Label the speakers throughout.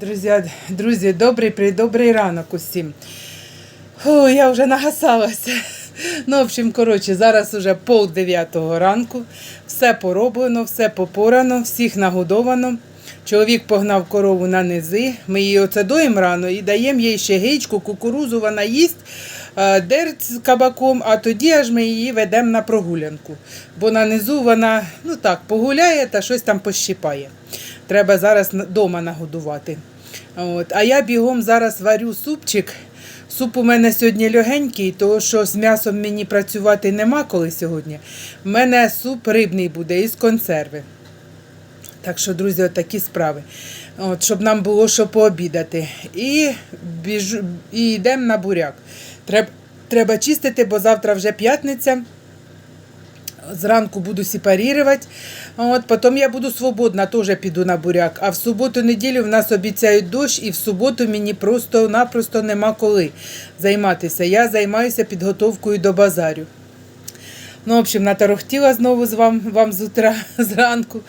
Speaker 1: Друзі, друзі, добрий добрий ранок усім. О, я вже нагасалася. Ну, в общем, коротше, зараз уже пол ранку. Все пороблено, все попорано, всіх нагодовано. Чоловік погнав корову на низи. Ми її оце доїмо рано і даємо їй ще гичку, кукурузу, вона їсть, е, дерть з кабаком, а тоді аж ми її ведемо на прогулянку. Бо на низу вона ну так, погуляє та щось там пощипає. Треба зараз вдома нагодувати. От. А я бігом зараз варю супчик. Суп у мене сьогодні легенький, тому що з м'ясом мені працювати нема коли сьогодні. У мене суп рибний буде із консерви. Так що, друзі, отакі справи. От, щоб нам було що пообідати. І, біжу, і йдемо на буряк. Треба, треба чистити, бо завтра вже п'ятниця. Зранку буду сепарувати. От, потім я буду свободна, теж піду на буряк. А в суботу-неділю в нас обіцяють дощ, і в суботу мені просто-напросто нема коли займатися. Я займаюся підготовкою до базарю. Ну, в общем, наторохтіла знову з вам, вам з утра зранку.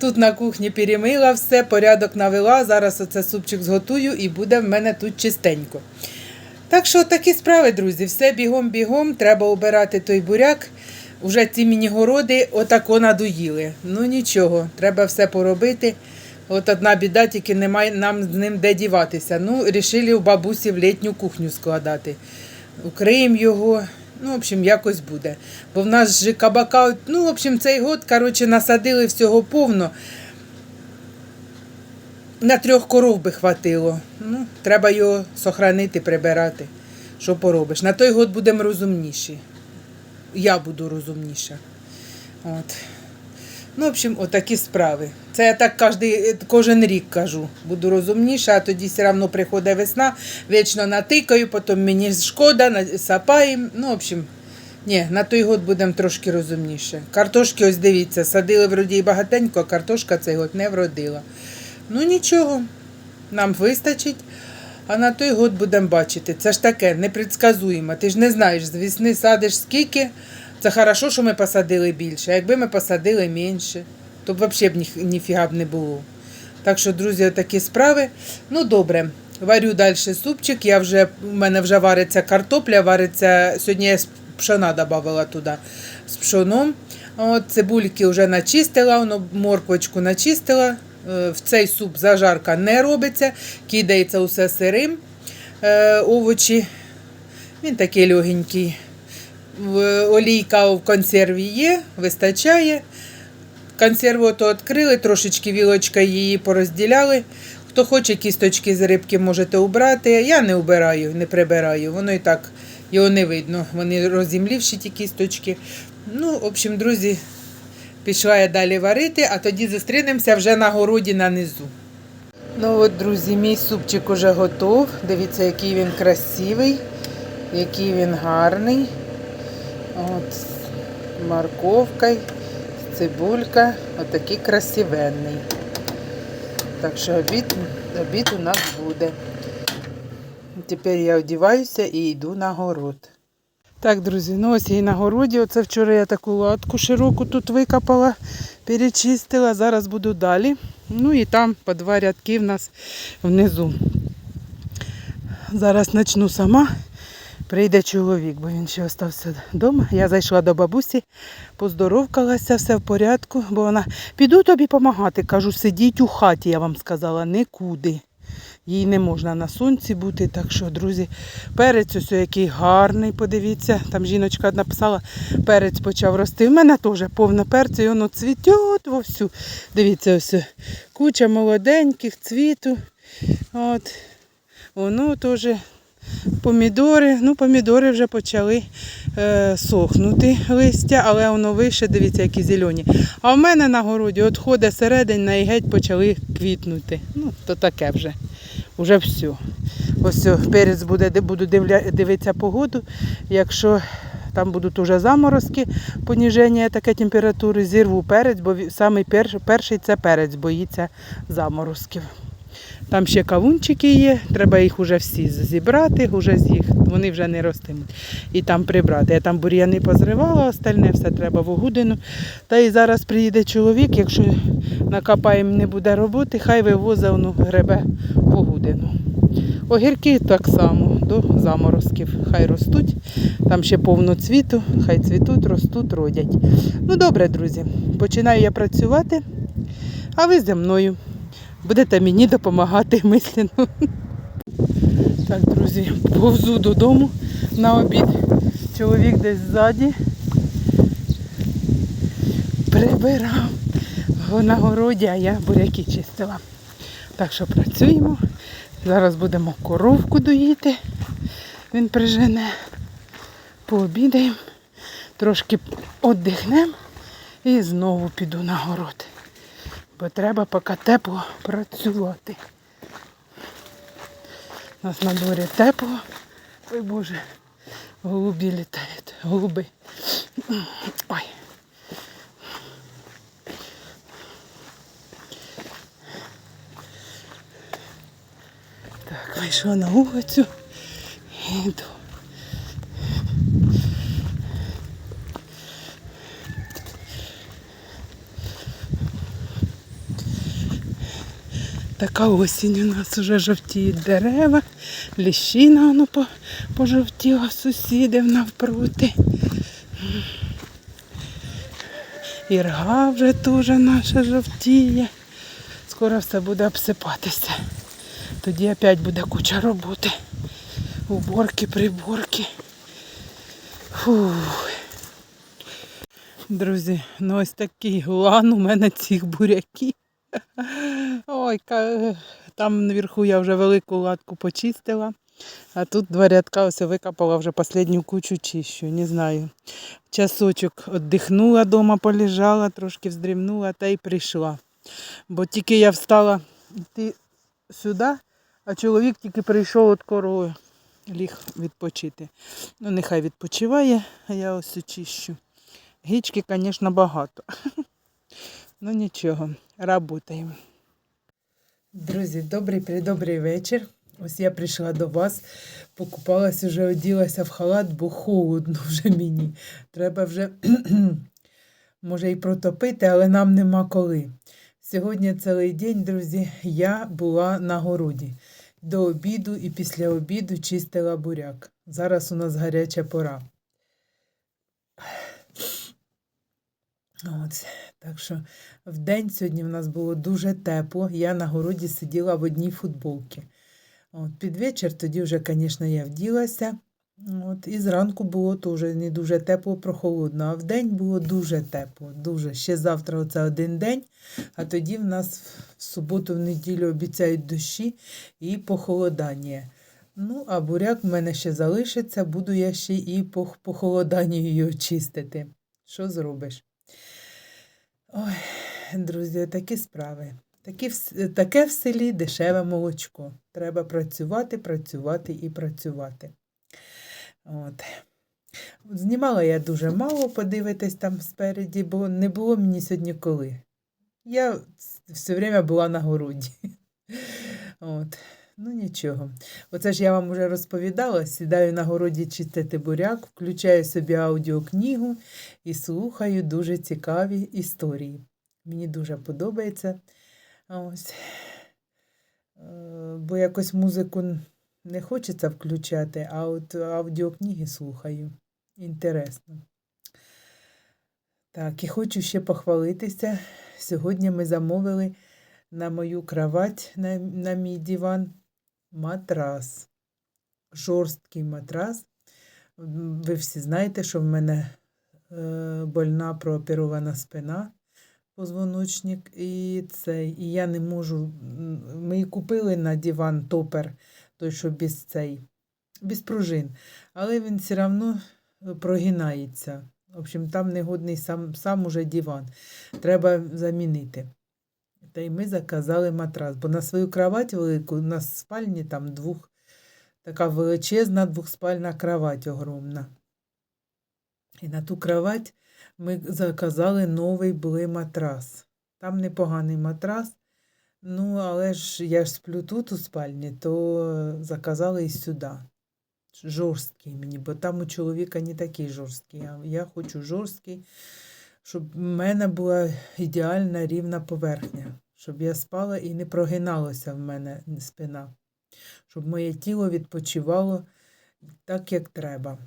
Speaker 1: Тут на кухні перемила все, порядок навела. Зараз оце супчик зготую і буде в мене тут чистенько. Так що такі справи, друзі. Все бігом-бігом. Треба обирати той буряк. Уже ці міні-городи отако надоїли. Ну нічого, треба все поробити. От одна біда, тільки немає нам з ним де діватися. Ну, рішили у бабусі в літню кухню складати. Укриємо його. Ну, в общем, якось буде. Бо в нас же кабака, ну, в общем, цей год, коротше, насадили всього повно. На трьох коров би хватило. Ну, треба його сохранити, прибирати. Що поробиш? На той год будемо розумніші. Я буду розумніша. От. Ну, в общем, отакі справи. Це я так кожен, кожен рік кажу. Буду розумніша, а тоді все одно приходить весна, вічно натикаю, потім мені шкода, сапаємо. Ну, в общем, ні, на той год будемо трошки розумніше. Картошки, ось дивіться, садили вроді і багатенько, а картошка цей год не вродила. Ну нічого, нам вистачить. А на той год будемо бачити. Це ж таке, непредсказуємо. Ти ж не знаєш, з весни садиш скільки. Це хорошо, що ми посадили більше. Якби ми посадили менше, то б взагалі б ні- ніфіга б не було. Так що, друзі, такі справи. Ну, добре. Варю далі супчик. Я вже, у мене вже вариться картопля, вариться. Сьогодні я пшона додавала туди з пшоном. От, цибульки вже начистила, воно морквочку начистила. Е, В цей суп зажарка не робиться, кидається усе сирим е, овочі. Він такий легенький. Олійка в консерві є, вистачає. Консерву то відкрили, трошечки вілочка її порозділяли. Хто хоче кісточки з рибки, можете убрати. Я не убираю, не прибираю. Воно і так його не видно. Вони розімлівші ті кісточки. Ну, в общем, друзі, пішла я далі варити, а тоді зустрінемося вже на городі на низу. Ну от, друзі, мій супчик уже готов. Дивіться, який він красивий, який він гарний. От, з морковкою, цибулька, отакий красивенний. Так що обід, обід у нас буде. Тепер я одіваюся і йду на город. Так, друзі, ну ось і на городі. Оце вчора я таку латку широку тут викопала, перечистила. Зараз буду далі. Ну і там по два рядки в нас внизу. Зараз почну сама. Прийде чоловік, бо він ще залишився вдома. Я зайшла до бабусі, поздоровкалася, все в порядку, бо вона піду тобі допомагати. Кажу, сидіть у хаті, я вам сказала, нікуди. Їй не можна на сонці бути. Так що, друзі, перець ось який гарний, подивіться. Там жіночка написала, перець почав рости. У мене теж повно перцю, і воно цвіте вовсю. Дивіться, ось куча молоденьких, цвіту. От. Воно теж помідори. Ну, помідори вже почали е, сохнути листя, але воно вище, дивіться, які зелені. А в мене на городі от ходить середина і геть почали квітнути. Ну, то таке вже. Уже все. Ось перець буде, де буду дивитися погоду. Якщо там будуть уже заморозки, поніження таке температури, зірву перець, бо самий перший це перець, боїться заморозків. Там ще кавунчики є, треба їх вже всі зібрати, вже з їх вони вже не ростимуть. І там прибрати. Я там бур'яни позривала, остальне все треба в огудину. Та і зараз приїде чоловік, якщо накопаємо не буде роботи, хай вивозить воно гребе в огудину. Огірки так само до заморозків. Хай ростуть. Там ще повно цвіту, хай цвітуть, ростуть, родять. Ну добре, друзі, починаю я працювати, а ви зі мною будете мені допомагати мислено. Так, друзі, повзу додому на обід. Чоловік десь ззаді прибирав на городі, а я буряки чистила. Так що працюємо. Зараз будемо коровку доїти. Він прижене. Пообідаємо, трошки віддихнемо і знову піду на город. Бо треба поки тепло працювати. У нас на дворі тепло. Ой Боже, голубі літають, голуби. Ой. Так, вийшла на вулицю. Іду. Така осінь у нас вже жовтіють дерева, ліщина воно пожовтіла сусідів навпроти. Ірга вже теж наша жовтіє. Скоро все буде обсипатися. Тоді опять буде куча роботи. Уборки, приборки. Фух. Друзі, ну ось такий лан у мене цих буряків. Ой, там наверху я вже велику латку почистила, а тут два рядка ось викопала вже останню кучу чищу. Не знаю. Часочок віддихнула вдома, полежала, трошки вздрімнула та й прийшла. Бо тільки я встала йти сюди, а чоловік тільки прийшов від корови, ліг відпочити. Ну, нехай відпочиває, а я ось очищу. Гічки, звісно, багато. Ну нічого, работаємо. Друзі, добрий придобрий вечір. Ось я прийшла до вас, покупалась уже, оділася в халат, бо холодно вже мені. Треба вже, може, і протопити, але нам нема коли. Сьогодні цілий день, друзі, я була на городі. До обіду і після обіду чистила буряк. Зараз у нас гаряча пора. От, так що в день сьогодні в нас було дуже тепло. Я на городі сиділа в одній футболці. От, під вечір тоді вже, звісно, я вділася. От, і зранку було теж не дуже тепло, прохолодно. А в день було дуже тепло. Дуже. Ще завтра оце один день, а тоді в нас в суботу, в неділю обіцяють дощі і похолодання. Ну, а буряк в мене ще залишиться, буду я ще і по похолоданню його чистити. Що зробиш? Ой, друзі, такі справи. Такі, таке в селі дешеве молочко. Треба працювати, працювати і працювати. От. Знімала я дуже мало, подивитись там спереді, бо не було мені сьогодні коли. Я все время була на городі. От. Ну нічого. Оце ж я вам вже розповідала, сідаю на городі чистити буряк, включаю собі аудіокнигу і слухаю дуже цікаві історії. Мені дуже подобається. Ось. Е, Бо якось музику не хочеться включати, а от аудіокниги слухаю. Інтересно. Так, і хочу ще похвалитися. Сьогодні ми замовили на мою кровать, на, на мій диван, матрас. Жорсткий матрас. Ви всі знаєте, що в мене е, больна прооперована спина, позвоночник, і цей. І я не можу. Ми купили на диван топер, той, що без цей, без пружин. Але він все одно прогинається. В общем, там негодний сам, сам уже диван. Треба замінити. Та й ми заказали матрас, бо на свою кровать велику, у нас в спальні там двох, така величезна двохспальна кровать огромна. І на ту кровать ми заказали новий були матрас. Там непоганий матрас. Ну, але ж я ж сплю тут у спальні, то заказали і сюди, жорсткий мені, бо там у чоловіка не такий жорсткий. А я хочу жорсткий, щоб в мене була ідеальна рівна поверхня, щоб я спала і не прогиналася в мене спина, щоб моє тіло відпочивало так, як треба.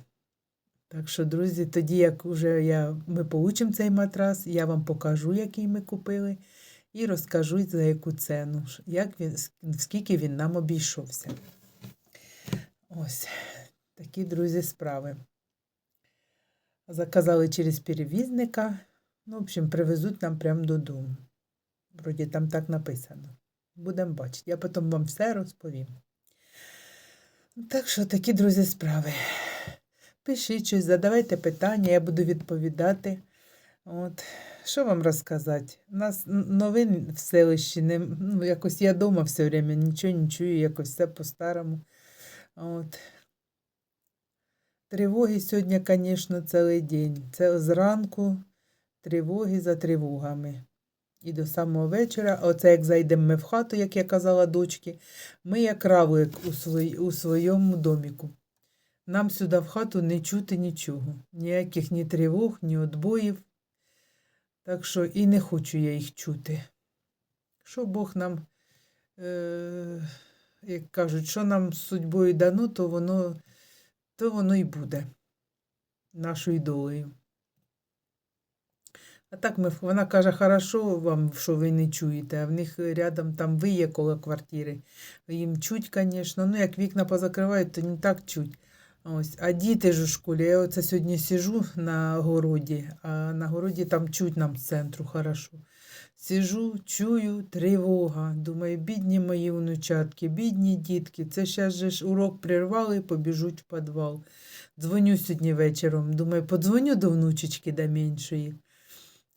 Speaker 1: Так що, друзі, тоді, як вже я, ми получимо цей матрас, я вам покажу, який ми купили, і розкажу, за яку ціну, як він, скільки він нам обійшовся. Ось такі, друзі, справи. Заказали через перевізника. Ну, в общем, привезуть нам прямо додому. Вроді там так написано. Будемо бачити. Я потім вам все розповім. Так що такі, друзі, справи. Пишіть щось, задавайте питання, я буду відповідати. От. Що вам розказати? У нас новин в селищі, не, ну, якось я вдома все время, нічого не чую, якось все по-старому. От. Тривоги сьогодні, звісно, цілий день. Це зранку тривоги за тривогами. І до самого вечора, оце як зайдемо ми в хату, як я казала дочці, ми як равлик у, свої, у своєму доміку. Нам сюди в хату не чути нічого. Ніяких ні тривог, ні отбоїв. Так що і не хочу я їх чути. Що Бог нам, е, як кажуть, що нам судьбою дано, то воно, то воно і буде нашою долею. А так ми, вона каже, хорошо вам, що ви не чуєте, а в них рядом там виє коло квартири. Їм чуть, звісно, ну як вікна позакривають, то не так чуть. Ось. А діти ж у школі, я оце сьогодні сижу на городі, а на городі там чуть нам з центру хорошо. Сижу, чую, тривога. Думаю, бідні мої внучатки, бідні дітки. Це же ж урок прервали, побіжуть в підвал. Дзвоню сьогодні вечором. Думаю, подзвоню до внучечки до меншої.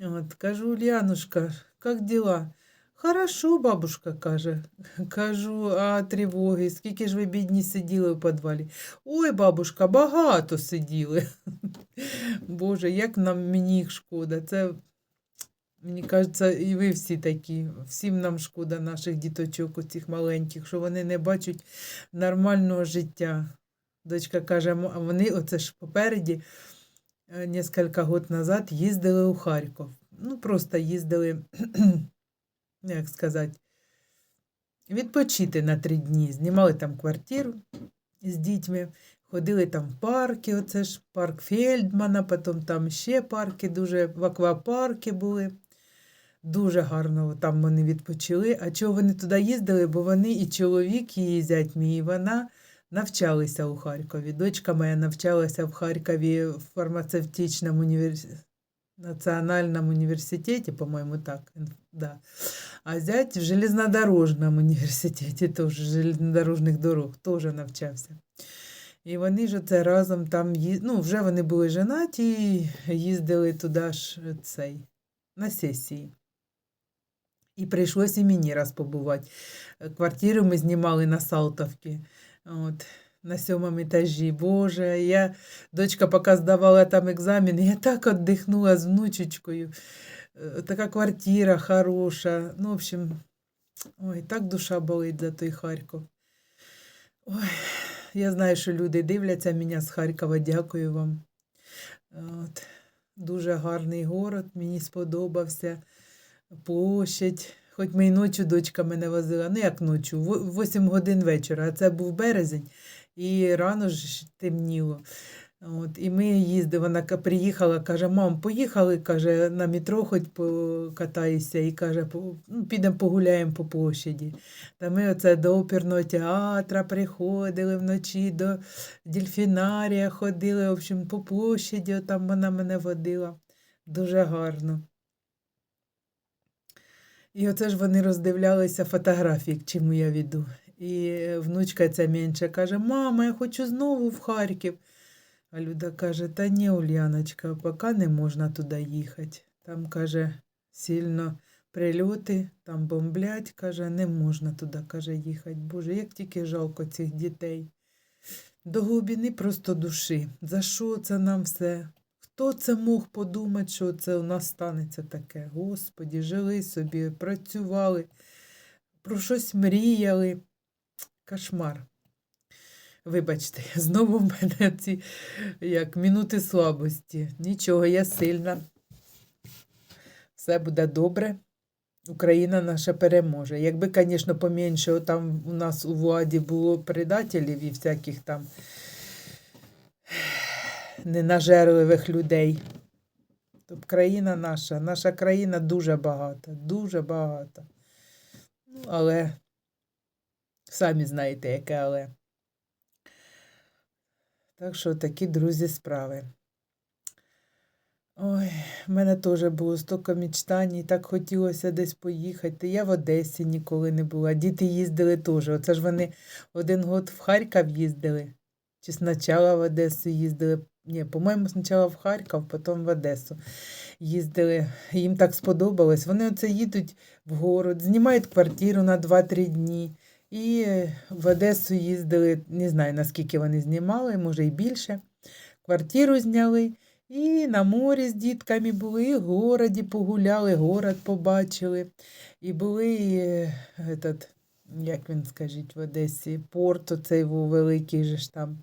Speaker 1: От, кажу, Ульянушка, як діла? Хорошо, бабушка каже. Кажу, а тривоги, скільки ж ви бідні сиділи в підвалі? Ой, бабушка, багато сиділи. Боже, як нам мені їх шкода. Це, мені кажеться, і ви всі такі. Всім нам шкода наших діточок, оцих маленьких, що вони не бачать нормального життя. Дочка каже, а вони оце ж попереді несколько год назад їздили у Харків. Ну, просто їздили, як сказати, відпочити на три дні. Знімали там квартиру з дітьми, ходили там в парки, оце ж парк Фельдмана, потім там ще парки, дуже в аквапарки були. Дуже гарно там вони відпочили. А чого вони туди їздили? Бо вони і чоловік, її зять мій, і вона навчалися у Харкові. Дочка моя навчалася в Харкові в фармацевтичному університеті. Національному університеті, по-моєму, так. Да. А зять в железнодорожному університеті, теж железнодорожних дорог, теж навчався. І вони ж це разом там ї... ну, вже вони були женаті і їздили туди ж цей, на сесії. І прийшлося і мені раз побувати. Квартиру ми знімали на Салтовці. От, на сьомому етажі. Боже, я, дочка поки здавала там екзамен, я так віддихнула з внучечкою. Е, Така квартира хороша. Ну, в общем, ой, так душа болить за той Харків. Ой, я знаю, що люди дивляться мене з Харкова. Дякую вам. От, дуже гарний город, мені сподобався. Площадь. Хоч ми і ночі дочка мене возила, ну як ночі, в 8 годин вечора, а це був березень, і рано ж темніло. От, і ми їздили, вона приїхала, каже, мам, поїхали, каже, на метро хоч покатайся, і каже, ну, підемо погуляємо по площаді. Та ми оце до оперного театра приходили вночі, до дельфінарія ходили, в общем, по площаді, там вона мене водила. Дуже гарно. І оце ж вони роздивлялися фотографії, к чому я веду. І внучка ця менша каже: Мама, я хочу знову в Харків. А Люда каже: Та ні, Ульяночка, поки не можна туди їхати. Там, каже, сильно прильоти, там бомблять, каже, не можна туди, каже, їхати. Боже, як тільки жалко цих дітей. До глибини просто душі. За що це нам все? Хто це мог подумати, що це у нас станеться таке? Господі, жили собі, працювали, про щось мріяли. Кошмар. Вибачте, знову в мене ці як минути слабості. Нічого, я сильна. Все буде добре. Україна наша переможе. Якби, звісно, поменше там у нас у владі було предателів і всяких там ненажерливих людей. То б країна наша, наша країна дуже багата, дуже багата. Ну, але самі знаєте, яке але. Так що такі друзі справи. Ой, в мене теж було стільки мечтань, і так хотілося десь поїхати. Я в Одесі ніколи не була. Діти їздили теж. Оце ж вони один год в Харків їздили. Чи спочатку в Одесу їздили. Ні, по-моєму, спочатку в Харків, потім в Одесу їздили. Їм так сподобалось. Вони оце їдуть в город, знімають квартиру на 2-3 дні. І в Одесу їздили, не знаю, наскільки вони знімали, може і більше. Квартиру зняли. І на морі з дітками були, і в городі погуляли, город побачили. І були, і, е, этот, як він скажіть, в Одесі, порт оцей великий же ж там,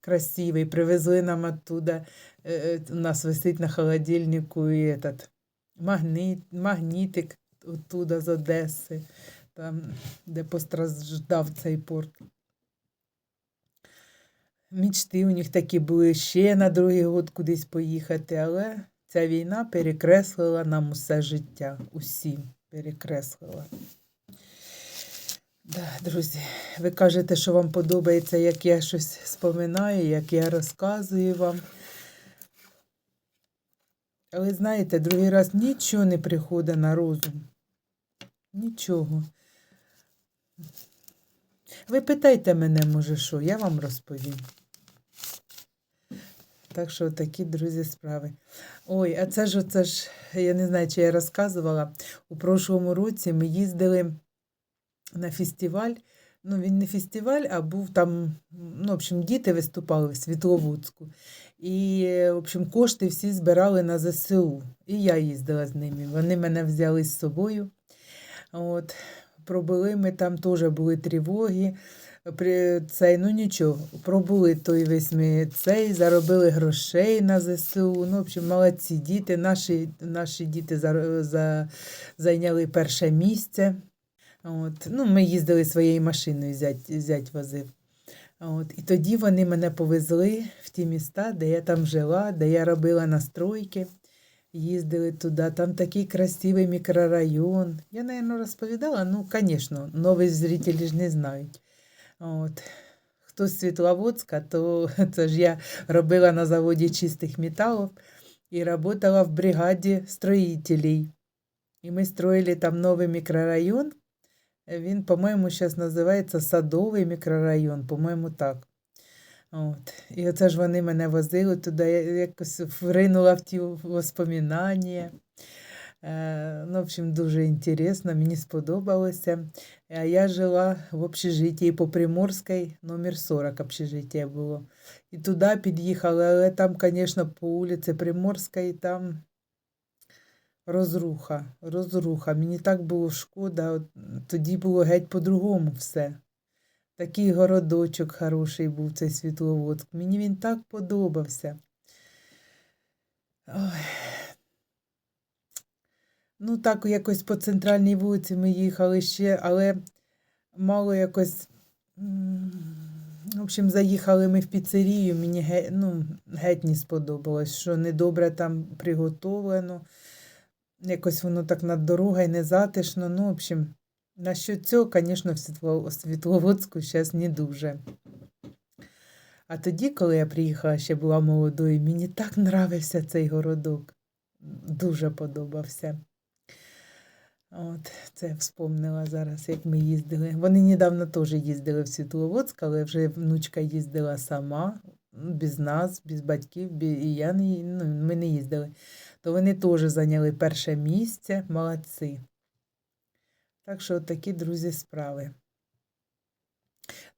Speaker 1: красивий. Привезли нам оттуда, е, е, у нас висить на холодильнику і этот, магнит, магнітик оттуда з Одеси, там, де постраждав цей порт. Мічти у них такі були ще на другий год кудись поїхати, але ця війна перекреслила нам усе життя. Усім перекреслила. Да, друзі, ви кажете, що вам подобається, як я щось споминаю, як я розказую вам. Але знаєте, другий раз нічого не приходить на розум. Нічого. Ви питайте мене, може, що, я вам розповім. Так що такі, друзі, справи. Ой, а це ж оце ж, я не знаю, чи я розказувала. У прошлому році ми їздили на фестиваль. Ну, він не фестиваль, а був там, ну, в общем, діти виступали в Світловодську. І, в общем, кошти всі збирали на ЗСУ. І я їздила з ними. Вони мене взяли з собою. От, пробули ми там теж були тривоги. При цей, ну нічого, пробули той весь ми цей, заробили грошей на ЗСУ. Ну, в общем, молодці діти. Наші, наші діти за, за, зайняли перше місце. От. Ну, ми їздили своєю машиною, зять, зять возив. От. І тоді вони мене повезли в ті міста, де я там жила, де я робила настройки. Їздили туди, там такий красивий мікрорайон. Я, мабуть, розповідала, ну, звісно, нові зрителі ж не знають. От. Хто з Світловодська, то це ж я робила на заводі чистих металів і працювала в бригаді строїтелей. І ми строїли там новий мікрорайон. Він, по-моєму, зараз називається Садовий мікрорайон, по-моєму, так. От. І оце ж вони мене возили туди, я якось вринула в ті воспоминання. Е, ну, в общем, дуже інтересно, мені сподобалося. А я жила в общежитті по Приморській, номер 40 общежиття було. І туди під'їхали, але там, звісно, по вулиці Приморській, там розруха, розруха. Мені так було шкода, от, тоді було геть по-другому все. Такий городочок хороший був цей Світловодськ. Мені він так подобався. Ой. Ну, так, якось по центральній вулиці ми їхали ще, але мало якось. В общем, заїхали ми в піцерію, мені ну, геть не сподобалось, що недобре там приготовлено. Якось воно так над дорогою не затишно. Ну, в общем, насчет цього, звісно, в Світловодську зараз не дуже. А тоді, коли я приїхала, ще була молодою, мені так нравився цей городок. Дуже подобався. От, це я вспомнила зараз, як ми їздили. Вони недавно теж їздили в Світловодськ, але вже внучка їздила сама, без нас, без батьків, і я не, ну, ми не їздили. То вони теж зайняли перше місце, молодці. Так що такі, друзі, справи.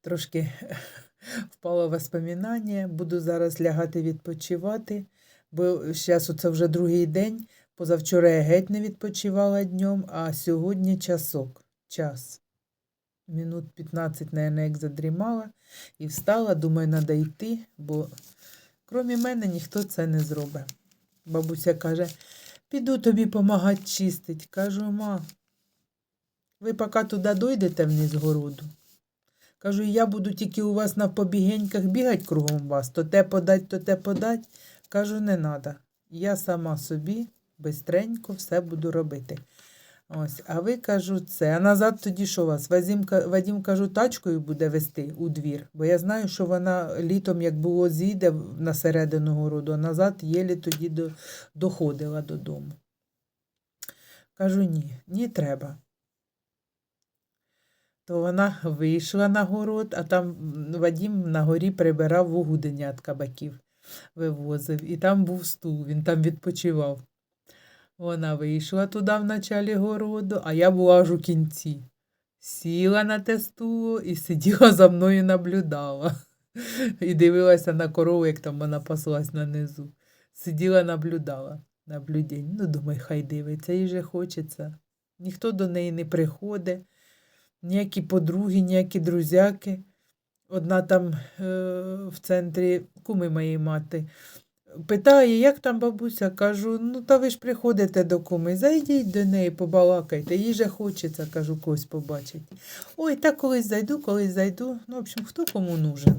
Speaker 1: Трошки впало воспоминання, буду зараз лягати відпочивати, бо зараз оце вже другий день. Позавчора я геть не відпочивала днем, а сьогодні часок, час. Минут 15, наверное, як задрімала, і встала, думаю, треба йти, бо крім мене ніхто це не зробить. Бабуся каже, піду тобі помагати чистить. Кажу, ма, ви поки туди дойдете вниз городу. Кажу, я буду тільки у вас на побігеньках бігати кругом вас, то те подать, то те подать. Кажу, не треба. Я сама собі бистренько все буду робити. Ось, а ви кажу це. А назад тоді що у вас? Вадим, ка- Вадим, кажу, тачкою буде вести у двір, бо я знаю, що вона літом, як було, зійде на середину городу, а назад єлі тоді до, доходила додому. Кажу, ні, ні треба. То вона вийшла на город, а там Вадім на горі прибирав вугуденят кабаків, вивозив. І там був стул, він там відпочивав. Вона вийшла туди в началі городу, а я була аж у кінці. Сіла на те стуло і сиділа за мною наблюдала. І дивилася на корову, як там вона паслась на низу. Сиділа, наблюдала. Наблюдень. Ну, думаю, хай дивиться, їй же хочеться. Ніхто до неї не приходить, ніякі подруги, ніякі друзяки. Одна там е, в центрі куми моєї мати питає, як там бабуся? Кажу, ну та ви ж приходите до куми, зайдіть до неї, побалакайте, їй же хочеться, кажу, когось побачити. Ой, так колись зайду, колись зайду. Ну, в общем, хто кому нужен?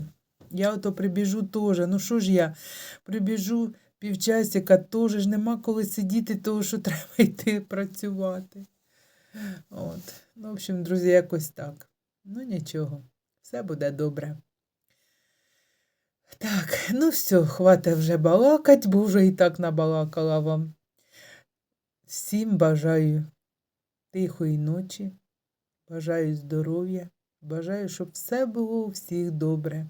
Speaker 1: Я ото прибіжу теж. Ну що ж я прибіжу півчасика, теж ж нема коли сидіти, тому що треба йти працювати. От. Ну, в общем, друзі, якось так. Ну нічого, все буде добре. Так, ну все, хватить вже балакать, бо вже і так набалакала вам. Всім бажаю тихої ночі, бажаю здоров'я, бажаю, щоб все було у всіх добре.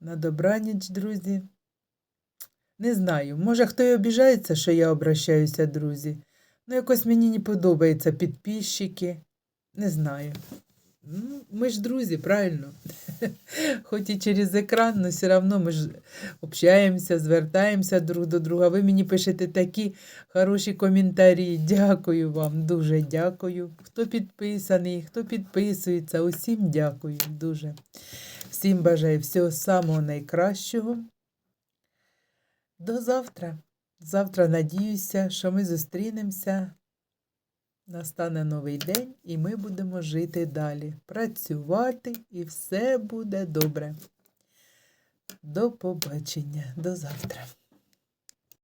Speaker 1: На добраніч, друзі. Не знаю, може хто й обіжається, що я обращаюся, друзі. Ну, якось мені не подобаються підписчики. Не знаю. Ну, ми ж друзі, правильно? Хоч і через екран, але все одно ми ж общаємося, звертаємося друг до друга. Ви мені пишете такі хороші коментарі. Дякую вам, дуже дякую. Хто підписаний, хто підписується, усім дякую дуже. Всім бажаю всього самого найкращого. До завтра. Завтра надіюся, що ми зустрінемося. Настане новий день, і ми будемо жити далі, працювати, і все буде добре. До побачення, до завтра.